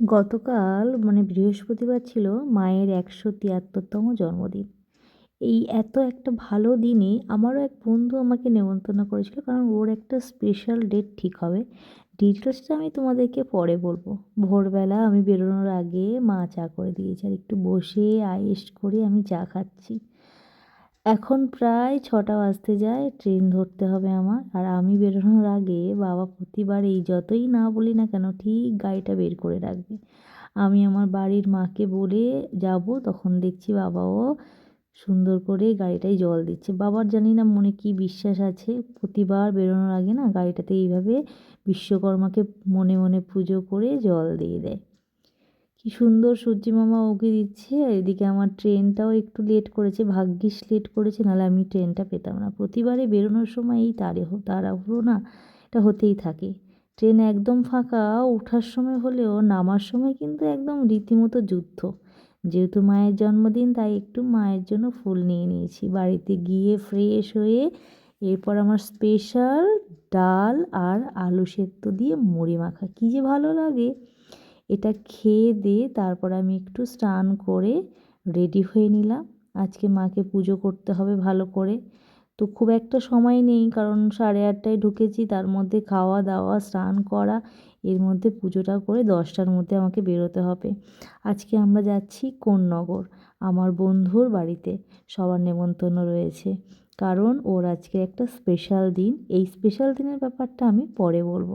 গতকাল মানে বৃহস্পতিবার ছিল মায়ের একশো তিয়াত্তরতম জন্মদিন। এই এত একটা ভালো দিনে আমারও এক বন্ধু আমাকে নেমন্তন্ন করেছিল কারণ ওর একটা স্পেশাল ডেট ঠিক হবে। ডিটেলসটা আমি তোমাদেরকে পরে বলব। ভোরবেলা আমি বেরোনোর আগে মা চা করে দিয়েছে আর একটু বসে আয়েস্ট করে আমি চা খাচ্ছি। এখন প্রায় ছটা বাজতে যায়, ট্রেন ধরতে হবে আমার। আর আমি বেরোনোর আগে বাবা প্রতিবার এই যতই না বলি না কেন, ঠিক গাড়িটা বের করে রাখবে। আমি আমার বাড়ির মাকে বলে যাব, তখন দেখছি বাবাও সুন্দর করে গাড়িটায় জল দিচ্ছে। বাবার জানি না মনে কি বিশ্বাস আছে, প্রতিবার বেরোনোর আগে না গাড়িটাতে এইভাবে বিশ্বকর্মাকে মনে মনে পুজো করে জল দিয়ে দেয়। কি সুন্দর সূর্যি মামা ওকে দিচ্ছে। এদিকে আমার ট্রেনটাও একটু লেট করেছে, ভাগ্যিস লেট করেছে, নাহলে আমি ট্রেনটা পেতাম না। প্রতিবারে বেরোনোর সময় এই তারে তাড়াহুড়ো না, এটা হতেই থাকে। ট্রেন একদম ফাঁকা, ওঠার সময় হলেও নামার সময় কিন্তু একদম রীতিমতো যুদ্ধ। যেহেতু মায়ের জন্মদিন, তাই একটু মায়ের জন্য ফুল নিয়ে নিয়েছি। বাড়িতে গিয়ে ফ্রেশ হয়ে এরপর আমার স্পেশাল ডাল আর আলু সেদ্ধ দিয়ে মুড়ি মাখা। কী যে ভালো লাগে। এটা খেয়ে দিয়ে তারপর আমি একটু স্নান করে রেডি হয়ে নিলাম। আজকে মাকে পুজো করতে হবে ভালো করে। তো খুব একটা সময় নেই কারণ সাড়ে আটটায় ঢুকেছি, তার মধ্যে খাওয়া দাওয়া, স্নান করা, এর মধ্যে পুজোটা করে দশটার মধ্যে আমাকে বেরোতে হবে। আজকে আমরা যাচ্ছি কোন্নগর, আমার বন্ধুর বাড়িতে সবার নেমন্তন্ন রয়েছে। কারণ ওর আজকে একটা স্পেশাল দিন। এই স্পেশাল দিনের ব্যাপারটা আমি পরে বলব।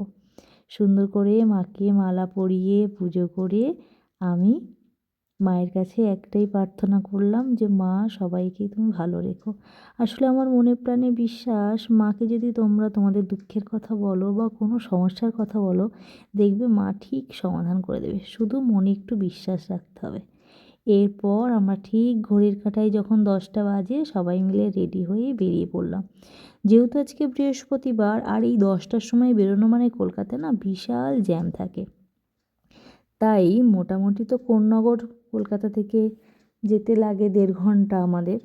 সুন্দর করে মাকে মালা পরিয়ে, পুজো করে আমি মায়ের কাছে একটাই প্রার্থনা করলাম যে, মা সবাইকে তুমি ভালো রেখো। আসলে আমার মনে প্রাণে বিশ্বাস, মাকে যদি তোমরা তোমাদের দুঃখের কথা বলো বা কোনো সমস্যার কথা বলো, দেখবে মা ঠিক সমাধান করে দেবে। শুধু মনে একটু বিশ্বাস রাখতে হবে। এরপর আমরা ঠিক ঘড়ির কাঁটায় যখন দশটা বাজে, সবাই মিলে রেডি হয়ে বেরিয়ে পড়লাম। যেহেতু আজকে বৃহস্পতিবার, আর এই দশটার সময় বেরোনো মানে কলকাতায় না বিশাল জ্যাম থাকে। তাই মোটামুটি তো কোন্নগর কলকাতা থেকে যেতে লাগে দেড় ঘণ্টা আমাদের।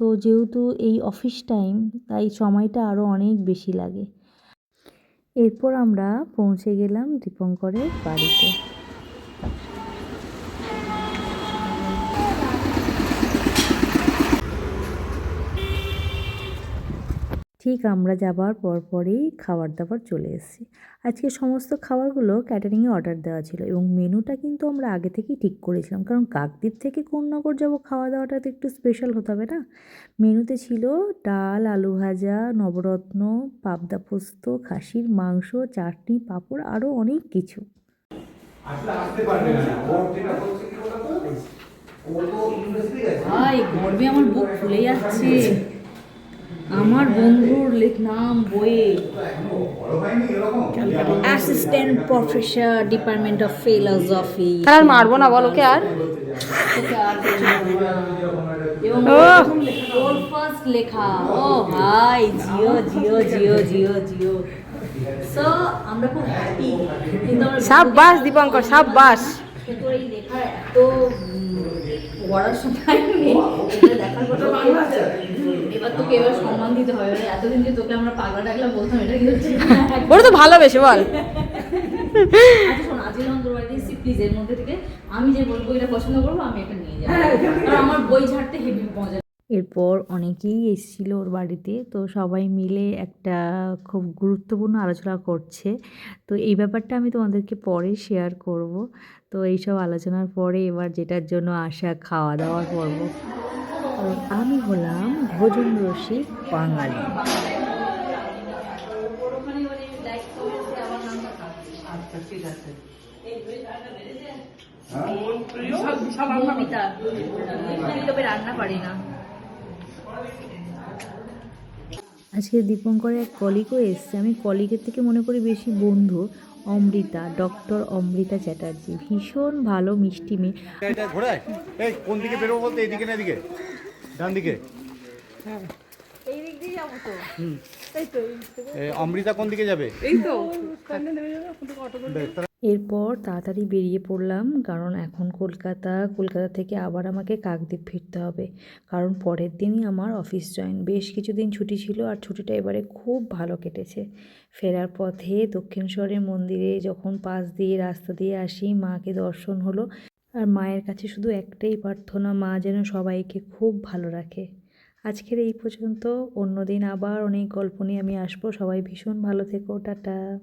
তো যেহেতু এই অফিস টাইম তাই সময়টা আরও অনেক বেশি লাগে। এরপর আমরা পৌঁছে গেলাম দীপঙ্করের বাড়িতে। ঠিক আমরা যাবার পরপরই খাবার দাবার চলে এসেছি। আজকে সমস্ত খাবারগুলো ক্যাটারিংয়ে অর্ডার দেওয়া ছিল এবং মেনুটা কিন্তু আমরা আগে থেকেই ঠিক করেছিলাম। কারণ কাকদ্বীপ থেকে কোন্নগর যাব খাওয়া দাওয়াটা তো একটু স্পেশাল হতে হবে না? মেনুতে ছিল ডাল আলু ভাজা নবরত্ন পাবদা পোস্ত খাসির মাংস চাটনি পাঁপড় আরও অনেক কিছু। ভাই গর্বে আমার বুক ফুলে যাচ্ছে। আমার বন্ধুর লেখ- নাম বইয়ে। Assistant professor department of philosophy আর মারবো না বল ওকে আর? ফার্স্ট লেখা ও ভাই জিও জিও জিও জিও জিও। সো আমরা খুব হ্যাপি সাব্বাস দীপঙ্কর সাব্বাস। কিন্তু এই লেখার এত উম, নেই। দেখার কথা। এবার তোকে এবার সম্মান দিতে হবে। এতদিন যে তোকে আমরা পাগলা ডাকলাম বলতাম এটা কি হচ্ছে? ওটা তো ভালোবেসে বল। আচ্ছা শোন আজকে যখন তোর বাড়িতে এর মধ্যে থেকে আমি যে বলব এটা পছন্দ করব আমি এটা নিয়ে যাব। কারণ আমার বই ঝাড়তে হেভি মজা এরপর অনেকেই এসেছিল ওর বাড়িতে। তো সবাই মিলে একটা খুব গুরুত্বপূর্ণ আলোচনা করছে। তো এই ব্যাপারটা আমি তোমাদেরকে পরে শেয়ার করব। তো এইসব আলোচনার পরে এবার যেটার জন্য আসা খাওয়া দাওয়ার পর্ব। কারণ আমি হলাম ভোজন রসিক বাঙালি। আমি তবে রান্না পারি না। আজকে দীপঙ্করের এক কলিগও এসছে। আমি কলিগের থেকে মনে করি বেশি বন্ধু অমৃতা ডক্টর অমৃতা চ্যাটার্জি। ভীষণ ভালো মিষ্টি মেয়ে। এই কোন দিকে বেরোবো বলতে? এইদিকে না এদিকে? ডান দিকে? অমৃতা কোন দিকে যাবে? এই তো। এরপর তাড়াতাড়ি বেরিয়ে পড়লাম, কারণ এখন কলকাতা কলকাতা থেকে আবার আমাকে কাকদ্বীপ ফিরতে হবে। কারণ পরের দিনই আমার অফিস জয়েন। বেশ কিছুদিন ছুটি ছিল আর ছুটিটা এবারে খুব ভালো কেটেছে। ফেরার পথে দক্ষিণেশ্বরের মন্দিরে যখন পাশ দিয়ে রাস্তা দিয়ে আসি, মাকে দর্শন হলো আর মায়ের কাছে শুধু একটাই প্রার্থনা, মা যেন সবাইকে খুব ভালো রাখে। আজকের এই পর্যন্ত। অন্য দিন আবার অনেক গল্প নিয়ে আমি আসব। সবাই ভীষণ ভালো থেকো। টাটা।